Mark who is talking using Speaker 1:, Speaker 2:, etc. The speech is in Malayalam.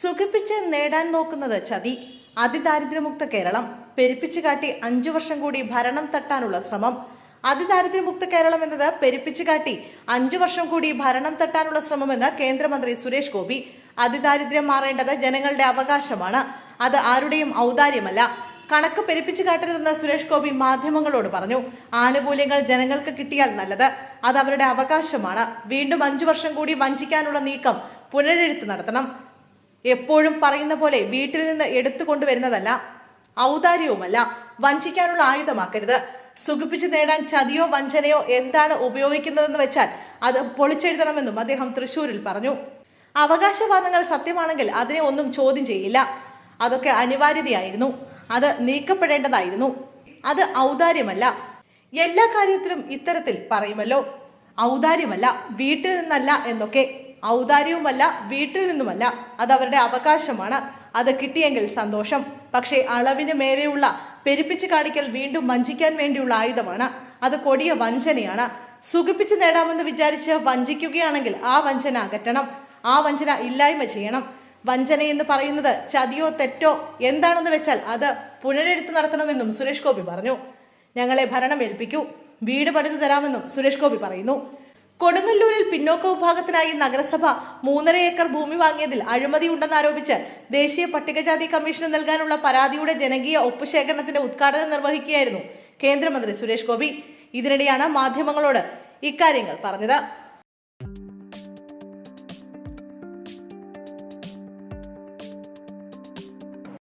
Speaker 1: സുഖിപ്പിച്ച് നേടാൻ നോക്കുന്നത് ചതി. അതിദാരിദ്ര്യമുക്ത കേരളം. പെരുപ്പിച്ചു കാട്ടി അഞ്ചു വർഷം കൂടി ഭരണം തട്ടാനുള്ള ശ്രമം. അതിദാരിദ്ര്യമുക്ത കേരളം എന്നത് പെരുപ്പിച്ചു കാട്ടി അഞ്ചു വർഷം കൂടി ഭരണം തട്ടാനുള്ള ശ്രമമെന്ന് കേന്ദ്രമന്ത്രി സുരേഷ് ഗോപി. അതിദാരിദ്ര്യം മാറേണ്ടത് ജനങ്ങളുടെ അവകാശമാണ്. അത് ആരുടെയും ഔദാര്യമല്ല. കണക്ക് പെരുപ്പിച്ചു കാട്ടരുതെന്ന് സുരേഷ് ഗോപി മാധ്യമങ്ങളോട് പറഞ്ഞു. ആനുകൂല്യങ്ങൾ ജനങ്ങൾക്ക് കിട്ടിയാൽ നല്ലത്. അത് അവരുടെ അവകാശമാണ്. വീണ്ടും അഞ്ചു വർഷം കൂടി വഞ്ചിക്കാനുള്ള നീക്കം പുനരെഴുത്ത് നടത്തണം. എപ്പോഴും പറയുന്ന പോലെ വീട്ടിൽ നിന്ന് എടുത്തു കൊണ്ടുവരുന്നതല്ല ഔദാര്യവുമല്ല. വഞ്ചിക്കാനുള്ള ആയുധമാക്കരുത്. സുഖിപ്പിച്ച് നേടാൻ ചതിയോ വഞ്ചനയോ എന്താണ് ഉപയോഗിക്കുന്നതെന്ന് വെച്ചാൽ അത് പൊളിച്ചെഴുതണമെന്നും അദ്ദേഹം തൃശൂരിൽ പറഞ്ഞു. അവകാശവാദങ്ങൾ സത്യമാണെങ്കിൽ അതിനെ ഒന്നും ചോദ്യം ചെയ്യില്ല. അതൊക്കെ അനിവാര്യതയായിരുന്നു. അത് നീക്കപ്പെടേണ്ടതായിരുന്നു. അത് ഔദാര്യമല്ല. എല്ലാ കാര്യത്തിലും ഇത്തരത്തിൽ പറയുമല്ലോ. ഔദാര്യമല്ല വീട്ടിൽ നിന്നല്ല എന്നൊക്കെ. ഔദാര്യവുമല്ല വീട്ടിൽ നിന്നുമല്ല അത് അവരുടെ അവകാശമാണ്. അത് കിട്ടിയെങ്കിൽ സന്തോഷം. പക്ഷേ അളവിന് മേലെയുള്ള പെരുപ്പിച്ച് കാണിക്കൽ വീണ്ടും വഞ്ചിക്കാൻ വേണ്ടിയുള്ള ആയുധമാണ്. അത് കൊടിയ വഞ്ചനയാണ്. സുഖിപ്പിച്ച് നേടാമെന്ന് വിചാരിച്ച് വഞ്ചിക്കുകയാണെങ്കിൽ ആ വഞ്ചന അകറ്റണം. ആ വഞ്ചന ഇല്ലായ്മ ചെയ്യണം. വഞ്ചന എന്ന് പറയുന്നത് ചതിയോ തെറ്റോ എന്താണെന്ന് വെച്ചാൽ അത് പുനരെടുത്ത് നടത്തണമെന്നും സുരേഷ് ഗോപി പറഞ്ഞു. ഞങ്ങളെ ഭരണം ഏൽപ്പിക്കൂ. വീട് പണിതു തരാമെന്നും സുരേഷ് ഗോപി പറയുന്നു. കൊടുങ്ങല്ലൂരിൽ പിന്നോക്ക വിഭാഗത്തിനായി നഗരസഭ മൂന്നര ഏക്കർ ഭൂമി വാങ്ങിയതിൽ അഴിമതി ഉണ്ടെന്നാരോപിച്ച് ദേശീയ പട്ടികജാതി കമ്മീഷന് നൽകാനുള്ള പരാതിയുടെ ജനകീയ ഒപ്പുശേഖരണത്തിന്റെ ഉദ്ഘാടനം നിർവഹിക്കുകയായിരുന്നു കേന്ദ്രമന്ത്രി സുരേഷ് ഗോപി. ഇതിനിടെയാണ് മാധ്യമങ്ങളോട് ഇക്കാര്യങ്ങൾ പറഞ്ഞത്.